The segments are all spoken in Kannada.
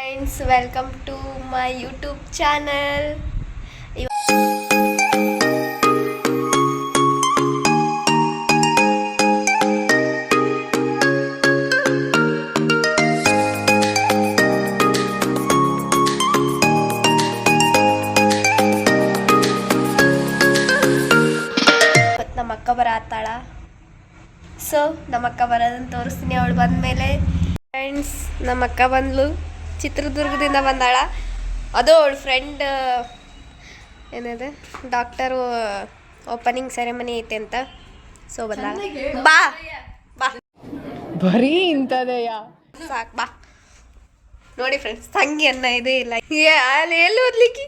Friends welcome to my YouTube channel ನಮ್ಮ ಅಕ್ಕ ಬರತ್ತಾಳ ಸೊ ನಮ್ಮಕ್ಕ ಬರೋದನ್ನ ತೋರಿಸ್ತೀನಿ. ಅವಳು ಬಂದಮೇಲೆ ಫ್ರೆಂಡ್ಸ್ ನಮ್ಮಕ್ಕ ಬಂದ್ಲು. ಚಿತ್ರದುರ್ಗದಿಂದ ಬಂದಾಳ. ಅದು ಅವಳ ಫ್ರೆಂಡ್ ಏನಿದೆ ಡಾಕ್ಟರ್ ಓಪನಿಂಗ್ ಸೆರೆಮನಿ ಐತೆ ಅಂತ. ಸೊ ಬಂದಾಳ. ಬಾ ಬಾ. ಬರೀ ಇಂಥದೆಯಾ. ಸಾಕು ಬಾ. ನೋಡಿ ಫ್ರೆಂಡ್ಸ್ ತಂಗಿ ಅನ್ನ ಇದೇ ಇಲ್ಲ. ಏ, ಅಲ್ಲಿ ಎಲ್ಲಿ ಓದ್ಲಿಕ್ಕೆ?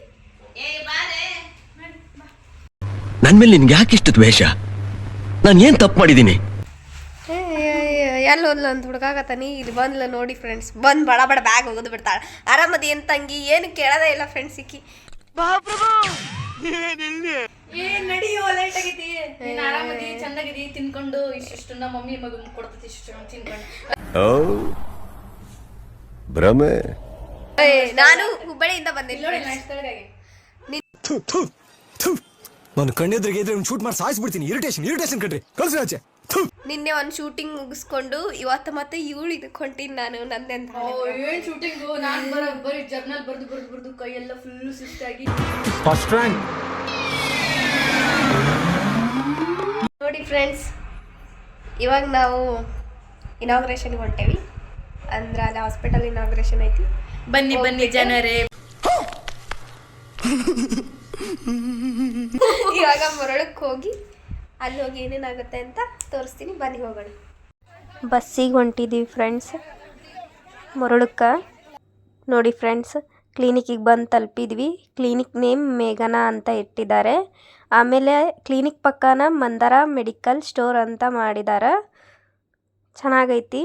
ನನ್ನ ಮೇಲೆ ನಿನ್ಗೆ ಇಷ್ಟು ದ್ವೇಷ? ನಾನು ಏನ್ ತಪ್ಪು ಮಾಡಿದ್ದೀನಿ ಎಲ್ಲಿ ಒಂದು ಅಂತ ಹುಡುಗಾಗತ್ತಾನಿ ಇಲ್ಲಿ ಬಂದ್ಲ ನೋಡಿ ಫ್ರೆಂಡ್ಸ್ ಬಂದ್ ಬಡ ಬಡ ಬ್ಯಾಗ್ ಹೋಗೋದು ಬಿಡ್ತಾಳ. ಆರಾಮದಿ ಏನ್ ತಂಗಿ? ಏನು ಕೇಳೋದೇ ಇಲ್ಲ ಫ್ರೆಂಡ್ಸ್ ಸಿಕ್ಕಿ ನೀನ್ ಆರಾಮದಿ? ಚಂದಾಗಿದಿ? ತಿನ್ಕೊಂಡು ಇಷ್ಟಿಷ್ಟು ನಮ್ಮ ಮಮ್ಮಿ ಮಗನ್ ಕೊಡ್ತೈತಿ ಇಷ್ಟು ತಿನ್ಕೊಂಡು. ಓ ಭ್ರಮೆ. ಏ, ನಾನು ಹುಬ್ಬಳ್ಳಿಯಿಂದ ಬಂದೆ. ನಾನು ಕಣ್ಣೆದ್ರಿಗೆ ಇದ್ರೆ ಒಂದು ಶೂಟ್ ಮಾಡಿ ಸಾಯಿಸ್ಬಿಡ್ತೀನಿ. ಇರಿಟೇಷನ್ ಇರಿಟೇಷನ್ ಕಟ್ರಿ ಕಳ್ಸಿ ಆಚೆ. ನಿನ್ನೆ ಒಂದು ಶೂಟಿಂಗ್ ಮುಗಿಸ್ಕೊಂಡು ಇವತ್ತು ಮತ್ತೆ ಇವಳು ಇದಕ್ಕೆ ಹೊಂಟೀನಿ ನಾನು ನಂದೆಂತ ಏನ್ ಶೂಟಿಂಗು ನಾನ್ ಬರ ಬರೀ ಜರ್ನಲ್ ಬರ್ದು ಬರ್ದು ಬರ್ದು ಕೈ ಎಲ್ಲ ಫುಲ್ ಸುಸ್ತಾಗಿ ನೋಡಿ ಫ್ರೆಂಡ್ಸ್ ಇವಾಗ ನಾವು ಇನಾಗ್ರೇಷನ್ಗೆ ಹೊಂಟೇವಿ. ಅಂದ್ರೆ ಅಲ್ಲಿ ಹಾಸ್ಪಿಟಲ್ ಇನಾಗ್ರೇಷನ್ ಐತಿ. ಬನ್ನಿ ಬನ್ನಿ ಜನರೇ. ಇವಾಗ ಮರಳಕ್ಕೆ ಹೋಗಿ ಅಲ್ಲಿ ಹೋಗಿ ಏನೇನಾಗುತ್ತೆ ಅಂತ ತೋರಿಸ್ತೀನಿ. ಬನ್ನಿ ಹೋಗೋಣ. ಬಸ್ಸಿಗೆ ಹೊಂಟಿದ್ದೀವಿ ಫ್ರೆಂಡ್ಸ್ ಮರಳಕ್ಕೆ. ನೋಡಿ ಫ್ರೆಂಡ್ಸ್ ಕ್ಲಿನಿಕ್ಕಿಗೆ ಬಂದು ತಲುಪಿದ್ವಿ. ಕ್ಲಿನಿಕ್ ನೇಮ್ ಮೇಘನಾ ಅಂತ ಇಟ್ಟಿದ್ದಾರೆ. ಆಮೇಲೆ ಕ್ಲಿನಿಕ್ ಪಕ್ಕನ ಮಂದಾರ ಮೆಡಿಕಲ್ ಸ್ಟೋರ್ ಅಂತ ಮಾಡಿದ್ದಾರೆ ಚೆನ್ನಾಗೈತಿ.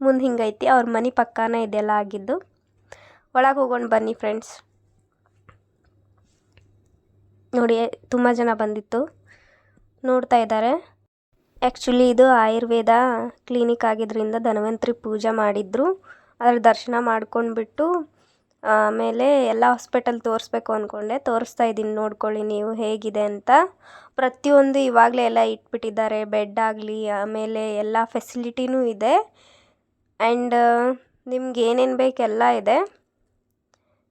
ಮುಂದೆ ಹಿಂಗೈತಿ. ಅವ್ರ ಮನೆ ಪಕ್ಕನ ಇದೆಲ್ಲ ಆಗಿದ್ದು. ಒಳಗೆ ಹೋಗೋಣ ಬನ್ನಿ ಫ್ರೆಂಡ್ಸ್ ನೋಡಿ, ತುಂಬ ಜನ ಬಂದಿತ್ತು. ನೋಡ್ತಾ ಇದ್ದಾರೆ. ಆ್ಯಕ್ಚುಲಿ ಇದು ಆಯುರ್ವೇದ ಕ್ಲಿನಿಕ್ ಆಗಿದ್ದರಿಂದ ಧನ್ವಂತರಿ ಪೂಜೆ ಮಾಡಿದ್ರು. ಅದ್ರ ದರ್ಶನ ಮಾಡ್ಕೊಂಡ್ಬಿಟ್ಟು, ಆಮೇಲೆ ಎಲ್ಲ ಹಾಸ್ಪಿಟಲ್ ತೋರಿಸ್ಬೇಕು ಅಂದ್ಕೊಂಡೆ ತೋರಿಸ್ತಾ ಇದ್ದೀನಿ, ನೋಡ್ಕೊಳ್ಳಿ ನೀವು ಹೇಗಿದೆ ಅಂತ. ಪ್ರತಿಯೊಂದು ಇವಾಗಲೇ ಎಲ್ಲ ಇಟ್ಬಿಟ್ಟಿದ್ದಾರೆ ಬೆಡ್ ಆಗಲಿ, ಆಮೇಲೆ ಎಲ್ಲ ಫೆಸಿಲಿಟಿನೂ ಇದೆ. ಆ್ಯಂಡ್ ನಿಮ್ಗೆ ಏನೇನು ಬೇಕೆಲ್ಲ ಇದೆ.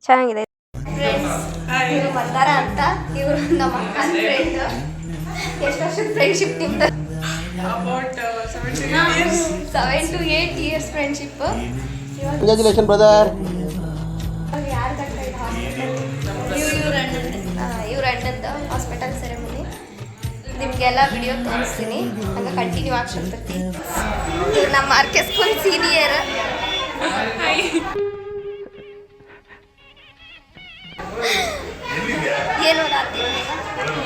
ಚೆನ್ನಾಗಿದೆ. ಮಂದಾರ ಅಂತ ಇವರು ನಮ್ಮ ಎಷ್ಟು ವರ್ಷದ ಫ್ರೆಂಡ್ಶಿಪ್ ನಿಮ್ದು? Seven to eight years friendship congratulation brother ಇವ್ರ ಇವ್ರ ಅಣ್ಣಂದು ಹಾಸ್ಪಿಟಲ್ ಸೆರೆಮನಿ ನಿಮಗೆಲ್ಲ ವಿಡಿಯೋ ತೋರಿಸ್ತೀನಿ. ಹಂಗೆ ಕಂಟಿನ್ಯೂ ಆಗ್ತಿರ್ತೈತಿ ನಮ್ಮ ಆರ್ಕೆ ಸ್ಕೂಲ್ ಸೀನಿಯರ್ ಏನು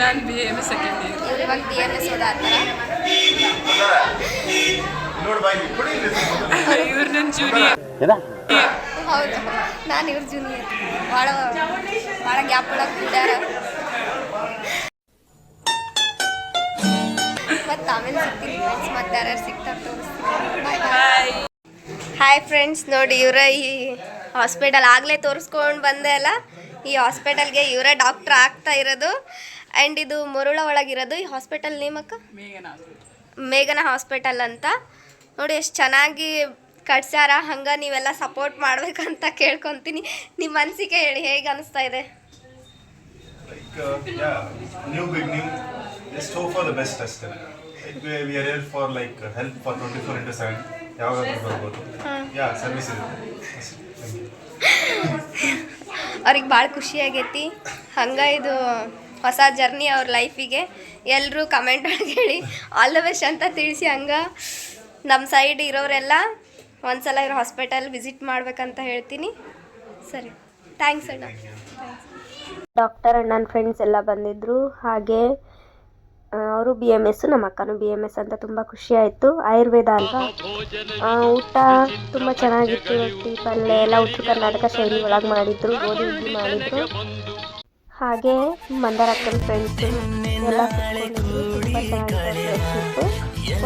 ನಾನು ಬಿ ಎಂ ಸೆಕೆಂಡ್ ಇಯರ್ ಇವ್ರು ಇವಾಗ ಬಿ ಎಂ ಎಸ್ ಇವ್ರು ನನ್ನ ಜೂನಿಯರ್ ಹೌದು. ನಾನು ಇವ್ರ ಜೂನಿಯರ್ ಭಾಳ ಭಾಳ ಗ್ಯಾಪ್ ಒಳಗೆ ಮತ್ತೆ ಆಮೇಲೆ ಸಿಗ್ತೀನಿ. ಫ್ರೆಂಡ್ಸ್ ಮತ್ತೆ ಯಾರ್ಯಾರು ಸಿಗ್ತಾರೆ ತೋರಿಸ್ತೀನಿ. ಬಾಯ್ ಬಾಯ್ ಹಾಯ್ ಫ್ರೆಂಡ್ಸ್ ನೋಡಿ ಇವರ ಈ ಹಾಸ್ಪಿಟಲ್ ಆಗಲೇ ತೋರಿಸ್ಕೊಂಡು ಬಂದೆ ಅಲ್ಲ. ಈ ಹಾಸ್ಪಿಟಲ್ಗೆ ಇವರೇ ಡಾಕ್ಟ್ರ್ ಆಗ್ತಾ ಇರೋದು. ಆ್ಯಂಡ್ ಇದು ಮರುಳ ಒಳಗಿರೋದು ಈ ಹಾಸ್ಪಿಟಲ್ ನೇಮಕ್ಕ ಮೇಘನ ಹಾಸ್ಪಿಟಲ್ ಅಂತ. ನೋಡಿ ಎಷ್ಟು ಚೆನ್ನಾಗಿ ಕಟ್ಸ್ಯಾರ ಹಂಗೆ ನೀವೆಲ್ಲ ಸಪೋರ್ಟ್ ಮಾಡ್ಬೇಕಂತ ಕೇಳ್ಕೊತೀನಿ. ನಿಮ್ಮ ಅನಿಸಿಕೆ ಹೇಳಿ ಹೇಗೆ ಅನಿಸ್ತಾ ಇದೆ? Uh, yeah, new beginning. Just hope for the best test. Like we, we are here for like help for 24 into 7. ಯಾವಾಗಾದ್ರೂ ಬರ್ಬೋದು. ಯಾ ಸರ್ವಿಸ್ ಇದೆ. Thank you. ಅವ್ರಿಗೆ ಭಾಳ ಖುಷಿ ಆಗೈತಿ. ಹಂಗೆ ಇದು ಹೊಸ ಜರ್ನಿ ಅವ್ರ ಲೈಫಿಗೆ. ಎಲ್ಲರೂ ಕಮೆಂಟ್ ಒಳಗೆ ಹೇಳಿ. ಆಲ್ ದ ಬೆಸ್ಟ್ ಅಂತ ತಿಳಿಸಿ ಹಂಗೆ ನಮ್ಮ ಸೈಡ್ ಇರೋರೆಲ್ಲ ಒಂದ್ಸಲ ಇರೋ ಹಾಸ್ಪಿಟಲ್ ವಿಸಿಟ್ ಮಾಡ್ಬೇಕಂತ ಹೇಳ್ತೀನಿ. ಸರಿ. ಥ್ಯಾಂಕ್ಸ್ ಅಣ್ಣ. ಡಾಕ್ಟರ್ ಅಣ್ಣನ ಫ್ರೆಂಡ್ಸ್ ಎಲ್ಲ ಬಂದಿದ್ದರು ಹಾಗೆ ಅವರು ಬಿ ಎಂ ಎಸ್ಸು ನಮ್ಮ ಅಕ್ಕನೂ ಬಿ ಎಂ ಎಸ್ ಅಂತ ತುಂಬ ಖುಷಿ ಆಯಿತು. ಆಯುರ್ವೇದ ಅಲ್ವಾ ಊಟ ತುಂಬ ಚೆನ್ನಾಗಿತ್ತು. ರೊಟ್ಟಿ ಪಲ್ಯ ಎಲ್ಲ ಉತ್ತರ ಕರ್ನಾಟಕ ಶೈಲಿ ಒಳಗೆ ಮಾಡಿದ್ರು. ಗೋಧಿ ಇಡ್ಲಿ ಮಾಡಿದ್ರು. ಹಾಗೆ ಮಂದಾರ ಅಕ್ಕನ ಫ್ರೆಂಡ್ಸು ಎಲ್ಲ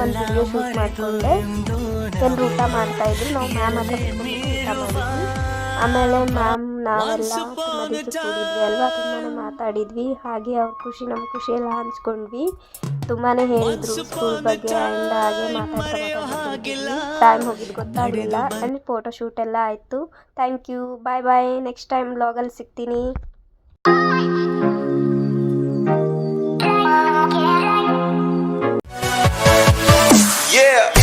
ಒಂದು ವಿಡಿಯೋ ಶೂಟ್ ಮಾಡಿಕೊಂಡೆ. ಎಲ್ಲರೂ ಊಟ ಮಾಡ್ತಾಯಿದ್ರು ನಾವು ಮ್ಯಾಮ್ ಹತ್ರ ಆಮೇಲೆ ಮ್ಯಾಮ್ ನಾವೆಲ್ಲ ಕೂಡಿದ್ವಿ. ತುಂಬಾ ಮಾತಾಡಿದ್ವಿ. ಹಾಗೆ ಅವ್ರ ಖುಷಿ ನಮ್ಮ ಖುಷಿ ಎಲ್ಲ ಹಂಚ್ಕೊಂಡ್ವಿ. ತುಂಬಾ ಹೇಳಿದ್ರು ಸ್ಕೂಲ್ ಬಗ್ಗೆ ಆ್ಯಂಡ್ ಹಾಗೆ ಮಾತಾಡ್ತಾ ಟೈಮ್ ಹೋಗಿದ್ದು ಗೊತ್ತಾಗಲಿಲ್ಲ. ಆ್ಯಂಡ್ ಫೋಟೋ ಶೂಟ್ ಎಲ್ಲ ಆಯಿತು. Thank you bye bye next time ಬ್ಲಾಗಲ್ಲಿ ಸಿಗ್ತೀನಿ. Yeah.